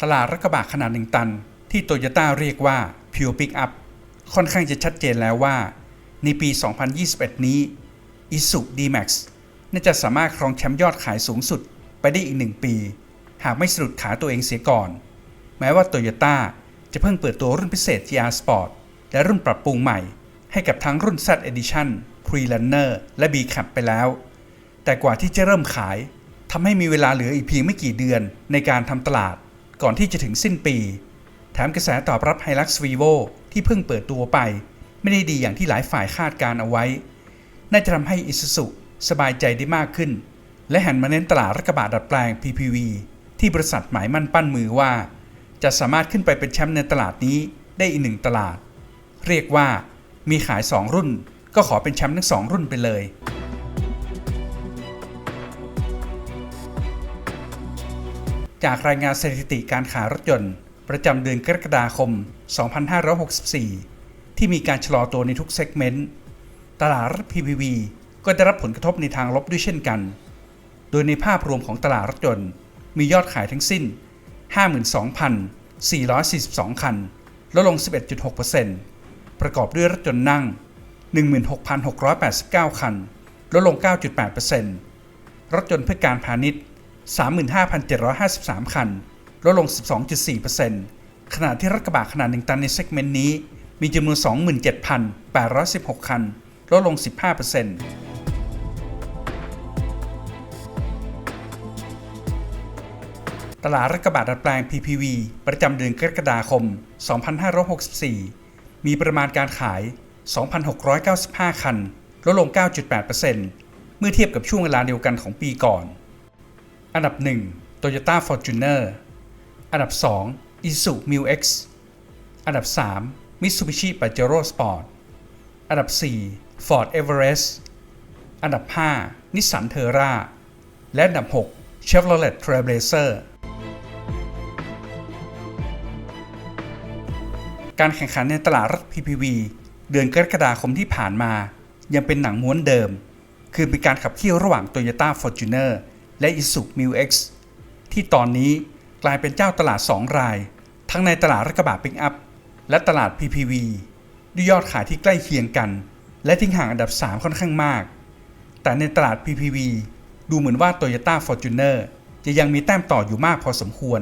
ตลาดรถกระบะขนาด 1 ตัน ที่โตโยต้าเรียกว่า Pure Pickup ค่อนข้างจะชัดเจนแล้วว่า ในปี 2021 นี้ Isuzu D-Max น่าจะสามารถครองแชมป์ยอดขายสูงสุดไปได้อีกหนึ่งปี หากไม่สะดุดขาตัวเองเสียก่อน แม้ว่าโตโยต้าจะเพิ่งเปิดตัวรุ่นพิเศษ GR Sport และรุ่นปรับปรุงใหม่ ให้กับทั้งรุ่น Z Edition Pre-Runner และ B Cap ไปแล้ว แต่กว่าที่จะเริ่มขายทำให้มีเวลาเหลืออีกเพียงไม่กี่เดือนในการทำตลาด ก่อนที่จะถึงสิ้นปี แถมกระแสตอบรับ Hilux Vivo ที่เพิ่งเปิดตัวไป ไม่ได้ดีอย่างที่หลายฝ่ายคาดการเอาไว้ น่าจะทำให้ Isuzu สบายใจได้มากขึ้น และหันมาเน้นตลาดรถกระบะดัดแปลง PPV ที่บริษัทหมายมั่นปั้นมือว่า จะสามารถขึ้นไปเป็นแชมป์ในตลาดนี้ได้อีกหนึ่งตลาด เรียกว่ามีขาย 2 รุ่น ก็ขอเป็นแชมป์ทั้ง 2 รุ่นไปเลย จากรายงานสถิติการขายรถยนต์ ประจำเดือนกรกฎาคม 2564 ที่มีการชะลอตัวในทุกเซกเมนต์ ตลาดรถ PPV ก็ได้รับผลกระทบในทางลบด้วยเช่นกัน โดยในภาพรวมของตลาดรถยนต์ มียอดขายทั้งสิ้น 52,442 คัน ลดลง 11.6%ประกอบด้วยรถยนต์นั่ง 16,689 คัน ลดลง 9.8%รถยนต์เพื่อการพาณิชย์ 35,753 คัน ลดลง 12.4%ขณะที่รถกระบะขนาด 1 ตันในเซกเมนต์นี้ มีจำนวน 27,816 คัน ลดลง 15%ตลาดรถกระบะดัดแปลง PPV ประจำเดือนกรกฎาคม 2564 มีประมาณการขาย 2,695 คัน ลดลง 9.8%เมื่อเทียบกับช่วงเวลาเดียวกันของปีก่อน อันดับ 1 Toyota Fortuner อันดับ 2 Isuzu Mu X อันดับ 3 Mitsubishi Pajero Sport อันดับ 4 Ford Everest อันดับ 5 Nissan Terra และอันดับ 6 Chevrolet Trailblazer การแข่งขันในตลาดรถ PPV เดือนกรกฎาคมที่ผ่านมา ยังเป็นหนังม้วนเดิม คือเป็นการขับเคี่ยวระหว่าง Toyota Fortuner และ Isuzu Mu X ที่ตอนนี้กลายเป็นเจ้าตลาด 2 ราย ทั้งในตลาดรถกระบะปิกอัพ และตลาด PPV ด้วยยอดขายที่ใกล้เคียงกัน และทิ้งห่างอันดับ 3 ค่อนข้างมาก แต่ในตลาด PPV ดูเหมือนว่า Toyota Fortuner จะยังมีแต้มต่ออยู่มากพอสมควร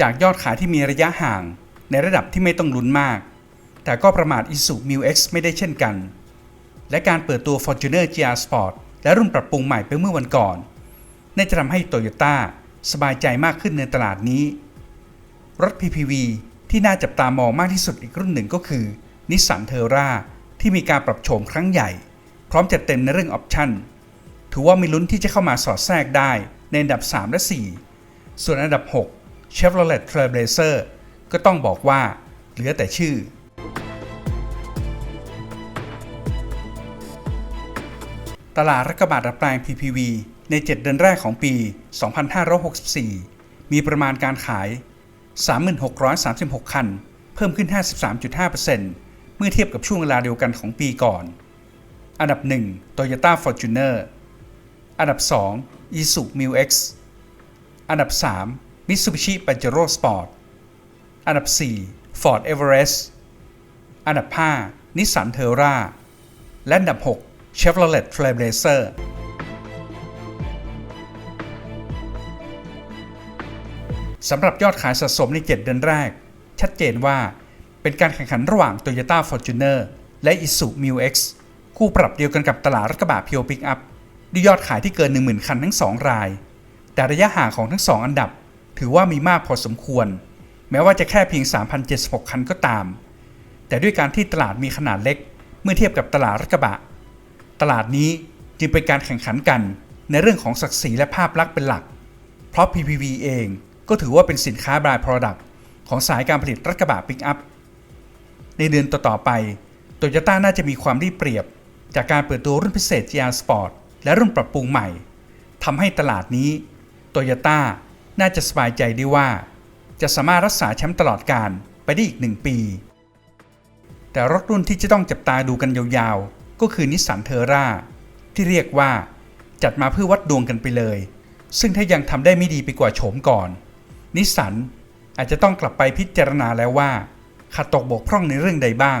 จากยอดขายที่มีระยะห่างในระดับที่ไม่ต้องลุ้นมาก แต่ก็ประมาท Isuzu Mu X ไม่ได้เช่นกัน และการเปิดตัว Fortuner GR Sport และรุ่นปรับปรุงใหม่ไปเมื่อวันก่อน น่าจะทำให้โตโยต้าสบายใจมากขึ้นในตลาดนี้ รถ PPV ที่น่าจับตามองมากที่สุดอีกรุ่นหนึ่งก็คือ Nissan Terra ที่มีการปรับโฉมครั้งใหญ่ พร้อมจัดเต็มในเรื่องออปชั่น ถือว่ามีลุ้นที่จะเข้ามาสอดแทรกได้ในอันดับ 3 และ 4 ส่วนอันดับ 6 Chevrolet Trailblazer ก็ต้องบอกว่าเหลือแต่ชื่อ ตลาดรถกระบะดัดแปลง PPV ใน 7 เดือนแรกของปี 2564 มีประมาณการขาย 3,636 คัน เพิ่มขึ้น 53.5%เมื่อเทียบกับช่วงเวลาเดียวกันของปีก่อน อันดับ 1 Toyota Fortuner อันดับ 2 Isuzu Mu X อันดับ 3 Mitsubishi Pajero Sport อันดับ 4 Ford Everest อันดับ 5 Nissan Terra และอันดับ 6 Chevrolet Trailblazer สำหรับยอดขายสะสมใน 7 เดือนแรก ชัดเจนว่าเป็นการแข่งขันระหว่าง Toyota Fortuner และ Isuzu Mu X คู่ปรับเดียวกันกับตลาดรถกระบะ Pure Pickup ด้วยยอดขายที่เกิน 10,000 คันทั้ง 2 ราย แต่ระยะห่างของทั้ง 2 อันดับ ถือว่ามีมากพอสมควร แม้ว่าจะแค่เพียง 3,076 คันก็ตาม แต่ด้วยการที่ตลาดมีขนาดเล็ก เมื่อเทียบกับตลาดรถกระบะ ตลาดนี้จึงเป็นการแข่งขันกันในเรื่องของศักดิ์ศรีและภาพลักษณ์เป็นหลัก เพราะ PPV เอง ก็ถือว่าเป็นสินค้าบรายโปรดักต์ของสายการผลิตรถกระบะปิกอัพ ในเดือนต่อๆไปโตโยต้าน่าจะมีความได้เปรียบ จากการเปิดตัวรุ่นพิเศษ GR Sport และรุ่นปรับปรุงใหม่ทำให้ตลาดนี้โตโยต้าน่าจะสบายใจได้ว่า จะสามารถรักษาแชมป์ตลอดการไปได้อีกหนึ่งปี แต่รถรุ่นที่จะต้องจับตาดูกันยาวๆ ก็คือนิสสันเทอร่าที่เรียกว่าจัดมาเพื่อวัดดวงกันไปเลย ซึ่งถ้ายังทำได้ไม่ดีไปกว่าโฉมก่อน นิสสันอาจจะต้องกลับไปพิจารณาแล้วว่าขาดตกบกพร่องในเรื่องใดบ้าง